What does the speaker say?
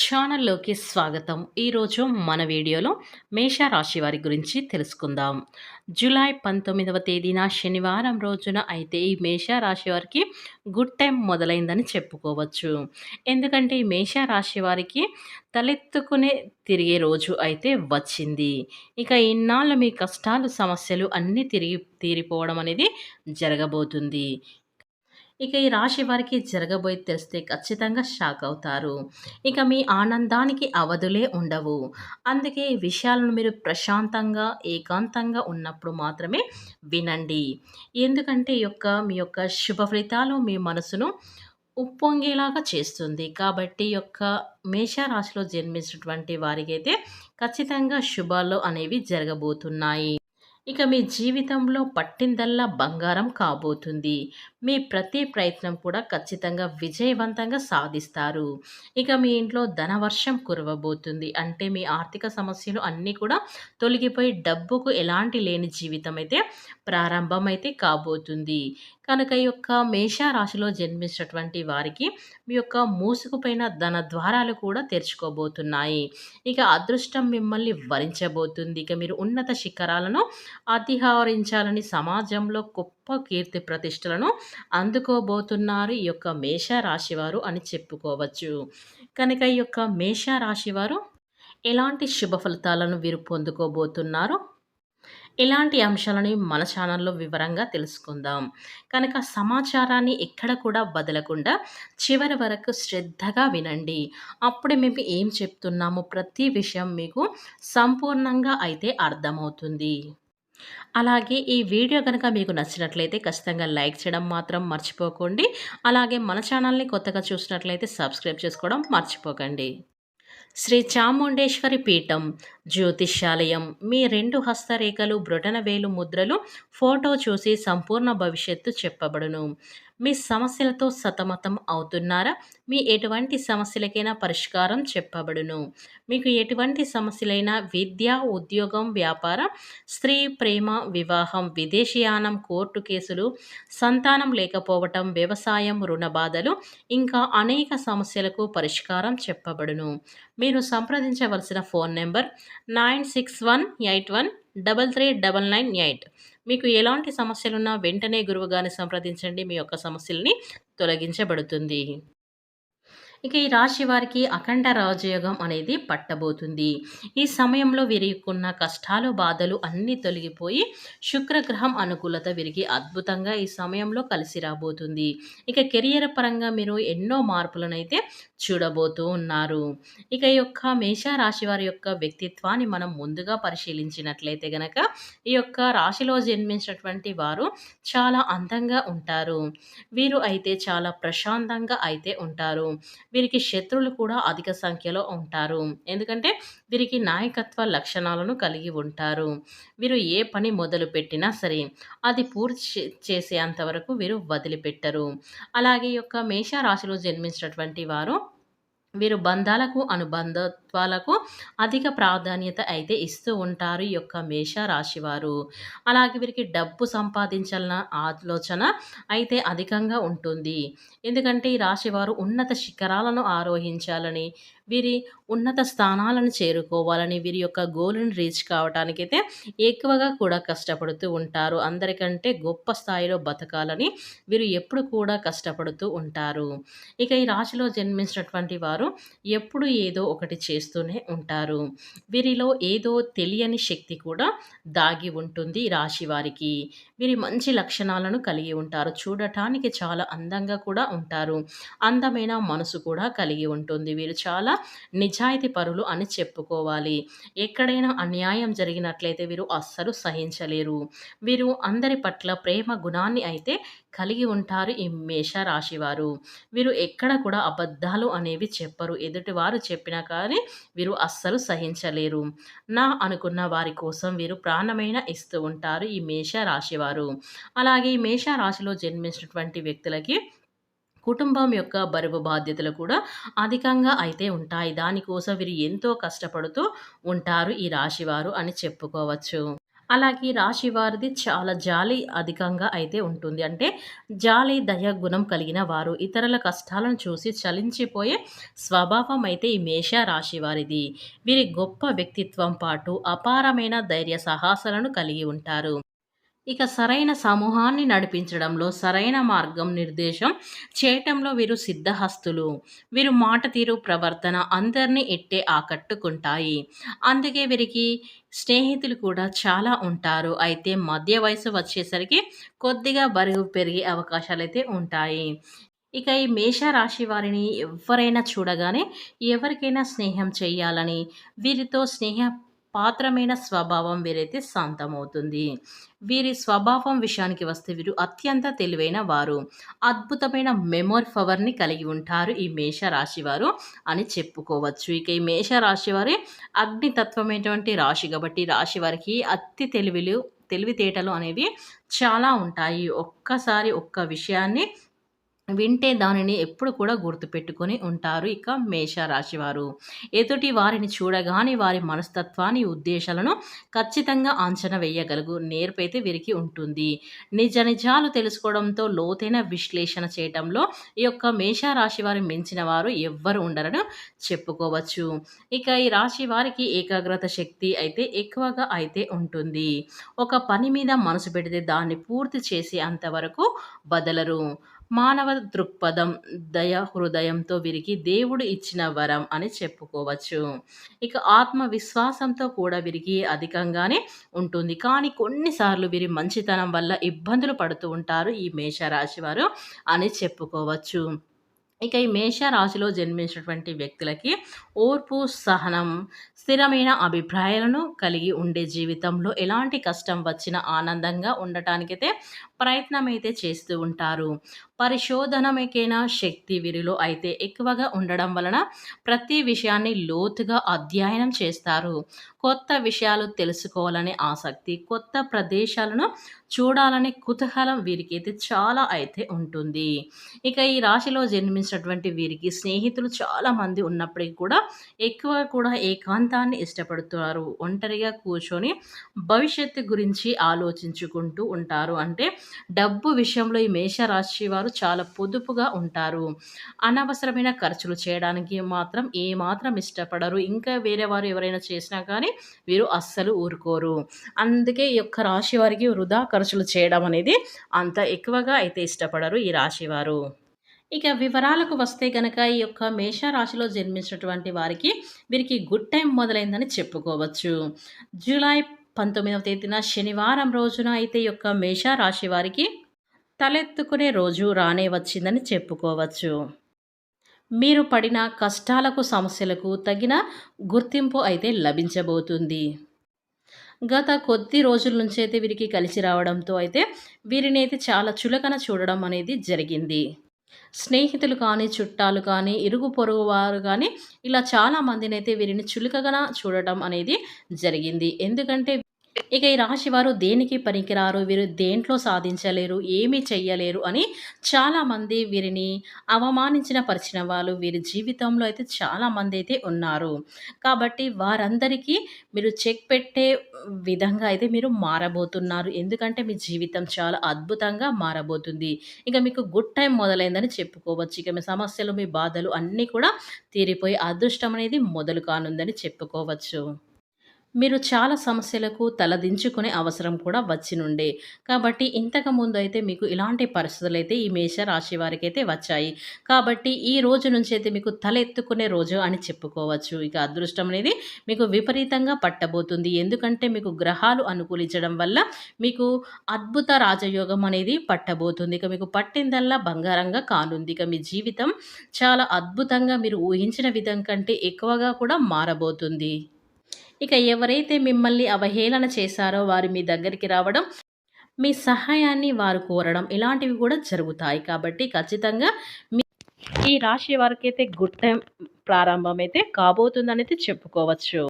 ఛానల్లోకి స్వాగతం. ఈరోజు మన వీడియోలో మేషరాశి వారి గురించి తెలుసుకుందాం. జూలై పంతొమ్మిదవ తేదీన శనివారం రోజున అయితే ఈ మేషరాశి వారికి గుడ్ టైం మొదలైందని చెప్పుకోవచ్చు. ఎందుకంటే ఈ మేషరాశి వారికి తలెత్తుకునే తిరిగే రోజు అయితే వచ్చింది. ఇక ఇన్నాళ్ళు మీ కష్టాలు సమస్యలు అన్నీ తిరిగి తీరిపోవడం అనేది జరగబోతుంది. ఇక ఈ రాశి వారికి జరగబోయి తెలిస్తే ఖచ్చితంగా షాక్ అవుతారు. ఇక మీ ఆనందానికి అవధులే ఉండవు. అందుకే ఈ విషయాలను మీరు ప్రశాంతంగా ఏకాంతంగా ఉన్నప్పుడు మాత్రమే వినండి. ఎందుకంటే యొక్క మీ యొక్క శుభ ఫలితాలు మీ మనసును ఉప్పొంగేలాగా చేస్తుంది. కాబట్టి యొక్క మేషరాశిలో జన్మించినటువంటి వారికైతే ఖచ్చితంగా శుభాలు అనేవి జరగబోతున్నాయి. ఇక మీ జీవితంలో పట్టిందల్లా బంగారం కాబోతుంది. మీ ప్రతి ప్రయత్నం కూడా ఖచ్చితంగా విజయవంతంగా సాధిస్తారు. ఇక మీ ఇంట్లో ధనవర్షం కురవబోతుంది. అంటే మీ ఆర్థిక సమస్యలు అన్నీ కూడా తొలగిపోయి డబ్బుకు ఎలాంటి లేని జీవితం అయితే ప్రారంభమైతే కాబోతుంది. కనుక ఈ యొక్క మేషారాశిలో జన్మించినటువంటి వారికి మీ యొక్క మూసుకుపోయిన ధన ద్వారాలు కూడా తెరుచుకోబోతున్నాయి. ఇక అదృష్టం మిమ్మల్ని వరించబోతుంది. ఇక మీరు ఉన్నత శిఖరాలను అతిహారించాలని సమాజంలో గొప్ప కీర్తి ప్రతిష్టలను అందుకోబోతున్నారు ఈ యొక్క మేషరాశి వారు అని చెప్పుకోవచ్చు. కనుక ఈ యొక్క మేషరాశి వారు ఎలాంటి శుభ ఫలితాలను వీరు పొందుకోబోతున్నారు ఇలాంటి అంశాలని మన ఛానల్లో వివరంగా తెలుసుకుందాం. కనుక సమాచారాన్ని ఎక్కడ కూడా వదలకుండా చివరి వరకు శ్రద్ధగా వినండి. అప్పుడే మేము ఏం చెప్తున్నామో ప్రతి విషయం మీకు సంపూర్ణంగా అయితే అర్థమవుతుంది. అలాగే ఈ వీడియో కనుక మీకు నచ్చినట్లయితే ఖచ్చితంగా లైక్ చేయడం మాత్రం మర్చిపోకండి. అలాగే మన ఛానల్ని కొత్తగా చూసినట్లయితే సబ్స్క్రైబ్ చేసుకోవడం మర్చిపోకండి. శ్రీ చాముండేశ్వరి పీఠం జ్యోతిష్యాలయం. మీ రెండు హస్తరేఖలు బ్రొటనవేలు ముద్రలు ఫోటో చూసి సంపూర్ణ భవిష్యత్తు చెప్పబడును. మీ సమస్యలతో సతమతం అవుతున్నారా? మీ ఎటువంటి సమస్యలకైనా పరిష్కారం చెప్పబడును. మీకు ఎటువంటి సమస్యలైనా విద్య ఉద్యోగం వ్యాపారం స్త్రీ ప్రేమ వివాహం విదేశీయానం కోర్టు కేసులు సంతానం లేకపోవటం వ్యవసాయం రుణ బాధలు ఇంకా అనేక సమస్యలకు పరిష్కారం చెప్పబడును. మీరు సంప్రదించవలసిన phone number nine six one eight one double three double nine eight. మీకు ఎలాంటి సమస్యలున్నా వెంటనే గురువుగారిని సంప్రదించండి. మీ యొక్క సమస్యల్ని తొలగించబడుతుంది. ఇక ఈ రాశి వారికి అఖండ రాజయోగం అనేది పట్టబోతుంది. ఈ సమయంలో వీరికున్న కష్టాలు బాధలు అన్నీ తొలగిపోయి శుక్రగ్రహం అనుకూలత విరిగి అద్భుతంగా ఈ సమయంలో కలిసి రాబోతుంది. ఇక కెరియర్ పరంగా మీరు ఎన్నో మార్పులను అయితే చూడబోతూ ఉన్నారు. ఇక ఈ యొక్క మేషరాశి వారి యొక్క వ్యక్తిత్వాన్ని మనం ముందుగా పరిశీలించినట్లయితే గనక ఈ యొక్క రాశిలో జన్మించినటువంటి వారు చాలా అందంగా ఉంటారు. వీరు అయితే చాలా ప్రశాంతంగా అయితే ఉంటారు. వీరికి శత్రువులు కూడా అధిక సంఖ్యలో ఉంటారు. ఎందుకంటే వీరికి నాయకత్వ లక్షణాలను కలిగి ఉంటారు. వీరు ఏ పని మొదలు పెట్టినా సరే అది పూర్తి చేసేంతవరకు వీరు వదిలిపెట్టరు. అలాగే యొక్క మేషరాశిలో జన్మించినటువంటి వారు వీరు బంధాలకు అనుబంధ అనుబంధత్వాలకు అధిక ప్రాధాన్యత అయితే ఇస్తూ ఉంటారు ఈ యొక్క మేష రాశివారు అలాగే వీరికి డబ్బు సంపాదించాలన్న ఆలోచన అయితే అధికంగా ఉంటుంది. ఎందుకంటే ఈ రాశివారు ఉన్నత శిఖరాలను ఆరోహించాలని వీరి ఉన్నత స్థానాలను చేరుకోవాలని వీరి యొక్క గోల్ని రీచ్ కావడానికైతే ఎక్కువగా కూడా కష్టపడుతూ ఉంటారు. అందరికంటే గొప్ప స్థాయిలో బతకాలని వీరు ఎప్పుడు కూడా కష్టపడుతూ ఉంటారు. ఇక ఈ రాశిలో జన్మించినటువంటి వారు ఎప్పుడు ఏదో ఒకటి చేస్తూనే ఉంటారు. వీరిలో ఏదో తెలియని శక్తి కూడా దాగి ఉంటుంది రాశి వారికి. వీరి మంచి లక్షణాలను కలిగి ఉంటారు. చూడటానికి చాలా అందంగా కూడా ఉంటారు. అందమైన మనసు కూడా కలిగి ఉంటుంది. వీరు చాలా నిజాయితీ పరులు అని చెప్పుకోవాలి. ఎక్కడైనా అన్యాయం జరిగినట్లయితే వీరు అస్సలు సహించలేరు. వీరు అందరి పట్ల ప్రేమ గుణాన్ని అయితే కలిగి ఉంటారు ఈ మేష రాశివారు వీరు ఎక్కడ కూడా అబద్ధాలు అనేవి చెప్పరు. ఎదుటివారు చెప్పినా కానీ వీరు అస్సలు సహించలేరు. నా అనుకున్న వారి కోసం వీరు ప్రాణమైన ఇస్తూ ఉంటారు ఈ మేష రాశివారు అలాగే ఈ మేష రాశిలో జన్మించినటువంటి వ్యక్తులకి కుటుంబం యొక్క బరువు బాధ్యతలు కూడా అధికంగా అయితే ఉంటాయి. దానికోసం వీరు ఎంతో కష్టపడుతూ ఉంటారు ఈ రాశివారు అని చెప్పుకోవచ్చు. అలాగే రాశి వారిది చాలా జాలి అధికంగా అయితే ఉంటుంది. అంటే జాలి దయ గుణం కలిగిన వారు ఇతరుల కష్టాలను చూసి చలించిపోయే స్వభావం అయితే ఈ మేష రాశి వారిది. వీరి గొప్ప వ్యక్తిత్వం పాటు అపారమైన ధైర్య సాహసాలను కలిగి ఉంటారు. ఇక సరైన సమూహాన్ని నడిపించడంలో సరైన మార్గం నిర్దేశం చేయటంలో వీరు సిద్ధహస్తులు. వీరు మాట తీరు ప్రవర్తన అందరినీ ఎట్టే ఆకట్టుకుంటాయి. అందుకే వీరికి స్నేహితులు కూడా చాలా ఉంటారు. అయితే మధ్య వయసు వచ్చేసరికి కొద్దిగా బరువు పెరిగే అవకాశాలు అయితే ఉంటాయి. ఇక ఈ మేష రాశి వారిని ఎవరైనా చూడగానే ఎవరికైనా స్నేహం చేయాలని వీరితో స్నేహ పాత్రమైన స్వభావం వీరైతే శాంతమవుతుంది. వీరి స్వభావం విషయానికి వస్తే వీరు అత్యంత తెలివైన వారు. అద్భుతమైన మెమోరీ పవర్ని కలిగి ఉంటారు ఈ మేష రాశి వారు అని చెప్పుకోవచ్చు. ఇక ఈ మేష రాశి వారి అగ్నితత్వమైనటువంటి రాశి కాబట్టి రాశి వారికి అతి తెలివిలు తెలివితేటలు అనేవి చాలా ఉంటాయి. ఒక్కసారి ఒక్క విషయాన్ని వింటే దానిని ఎప్పుడు కూడా గుర్తుపెట్టుకొని ఉంటారు ఇక మేషరాశి వారు ఎదుటి వారిని చూడగానే వారి మనస్తత్వాన్ని ఉద్దేశాలను ఖచ్చితంగా అంచనా వేయగలుగు నేర్పైతే వీరికి ఉంటుంది. నిజ నిజాలు తెలుసుకోవడంతో లోతైన విశ్లేషణ చేయటంలో ఈ యొక్క మేషరాశి వారు మించిన వారు ఎవ్వరు ఉండరని చెప్పుకోవచ్చు. ఇక ఈ రాశి వారికి ఏకాగ్రత శక్తి అయితే ఎక్కువగా అయితే ఉంటుంది. ఒక పని మీద మనసు పెడితే దాన్ని పూర్తి చేసే అంతవరకు బదలరు. మానవ దృక్పథం దయ హృదయంతో విరిగి దేవుడు ఇచ్చిన వరం అని చెప్పుకోవచ్చు. ఇక ఆత్మవిశ్వాసంతో కూడా విరిగి అధికంగానే ఉంటుంది. కానీ కొన్నిసార్లు వీరి మంచితనం వల్ల ఇబ్బందులు పడుతూ ఉంటారు ఈ మేషరాశి వారు అని చెప్పుకోవచ్చు. ఇక ఈ మేషరాశిలో జన్మించినటువంటి వ్యక్తులకి ఓర్పు సహనం స్థిరమైన అభిప్రాయాలను కలిగి ఉండే జీవితంలో ఎలాంటి కష్టం వచ్చినా ఆనందంగా ఉండటానికైతే ప్రయత్నం అయితే చేస్తూ ఉంటారు. పరిశోధనకైనా శక్తి వీరిలో అయితే ఎక్కువగా ఉండడం వలన ప్రతి విషయాన్ని లోతుగా అధ్యయనం చేస్తారు. కొత్త విషయాలు తెలుసుకోవాలనే ఆసక్తి కొత్త ప్రదేశాలను చూడాలనే కుతూహలం వీరికి అయితే చాలా అయితే ఉంటుంది. ఇక ఈ రాశిలో జన్మించినటువంటి వీరికి స్నేహితులు చాలామంది ఉన్నప్పటికీ కూడా ఎక్కువ కూడా ఏకాంతాన్ని ఇష్టపడుతున్నారు. ఒంటరిగా కూర్చొని భవిష్యత్తు గురించి ఆలోచించుకుంటూ ఉంటారు. అంటే డబ్బు విషయంలో ఈ మేషరాశి వారు చాలా పొదుపుగా ఉంటారు. అనవసరమైన ఖర్చులు చేయడానికి మాత్రం ఏమాత్రం ఇష్టపడరు. ఇంకా వేరే వారు ఎవరైనా చేసినా కానీ వీరు అస్సలు ఊరుకోరు. అందుకే ఈ యొక్క రాశి వారికి వృధా ఖర్చులు చేయడం అనేది అంత ఎక్కువగా అయితే ఇష్టపడరు ఈ రాశివారు ఇక వివరాలకు వస్తే గనక ఈ యొక్క మేషరాశిలో జన్మించినటువంటి వారికి వీరికి గుడ్ టైం మొదలైందని చెప్పుకోవచ్చు. జూలై పంతొమ్మిదవ తేదీన శనివారం రోజున అయితే ఈ యొక్క మేషరాశి వారికి తలెత్తుకునే రోజు రానే వచ్చిందని చెప్పుకోవచ్చు. మీరు పడిన కష్టాలకు సమస్యలకు తగిన గుర్తింపు అయితే లభించబోతుంది. గత కొద్ది రోజుల నుంచి అయితే వీరికి కలిసి రావడంతో అయితే వీరిని అయితే చాలా చులకన చూడడం అనేది జరిగింది. స్నేహితులు కానీ చుట్టాలు కానీ ఇరుగు పొరుగు వారు కానీ ఇలా చాలా మందిని అయితే వీరిని చులకగా చూడటం అనేది జరిగింది. ఎందుకంటే ఇక ఈ రాశి వారు దేనికి పనికిరారు? వీరు దేంట్లో సాధించలేరు? ఏమీ చెయ్యలేరు? అని చాలామంది వీరిని అవమానించిన పరిచిన వాళ్ళు వీరి జీవితంలో అయితే చాలామంది అయితే ఉన్నారు. కాబట్టి వారందరికీ మీరు చెక్ పెట్టే విధంగా అయితే మీరు మారబోతున్నారు. ఎందుకంటే మీ జీవితం చాలా అద్భుతంగా మారబోతుంది. ఇక మీకు గుడ్ టైం మొదలైందని చెప్పుకోవచ్చు. ఇక మీ సమస్యలు మీ బాధలు అన్నీ కూడా తీరిపోయి అదృష్టం అనేది మొదలు కానుందని చెప్పుకోవచ్చు. మీరు చాలా సమస్యలకు తలదించుకునే అవసరం కూడా వచ్చినుండే. కాబట్టి ఇంతకు ముందు అయితే మీకు ఇలాంటి పరిస్థితులు అయితే ఈ మేష రాశి వారికి అయితే వచ్చాయి. కాబట్టి ఈ రోజు నుంచి అయితే మీకు తలెత్తుకునే రోజు అని చెప్పుకోవచ్చు. ఇక అదృష్టం అనేది మీకు విపరీతంగా పట్టబోతుంది. ఎందుకంటే మీకు గ్రహాలు అనుకూలించడం వల్ల మీకు అద్భుత రాజయోగం అనేది పట్టబోతుంది. ఇక మీకు పట్టిందల్లా బంగారంగా కానుంది. ఇక మీ జీవితం చాలా అద్భుతంగా మీరు ఊహించిన విధం కంటే ఎక్కువగా కూడా మారబోతుంది. ఇక ఎవరైతే మిమ్మల్ని అవహేళన చేశారో వారు మీ దగ్గరికి రావడం మీ సహాయాన్ని వారు కోరడం ఇలాంటివి కూడా జరుగుతాయి. కాబట్టి ఖచ్చితంగా మీ ఈ రాశి వారికైతే గుడ్ టైం ప్రారంభమైతే కాబోతుందనైతే చెప్పుకోవచ్చు.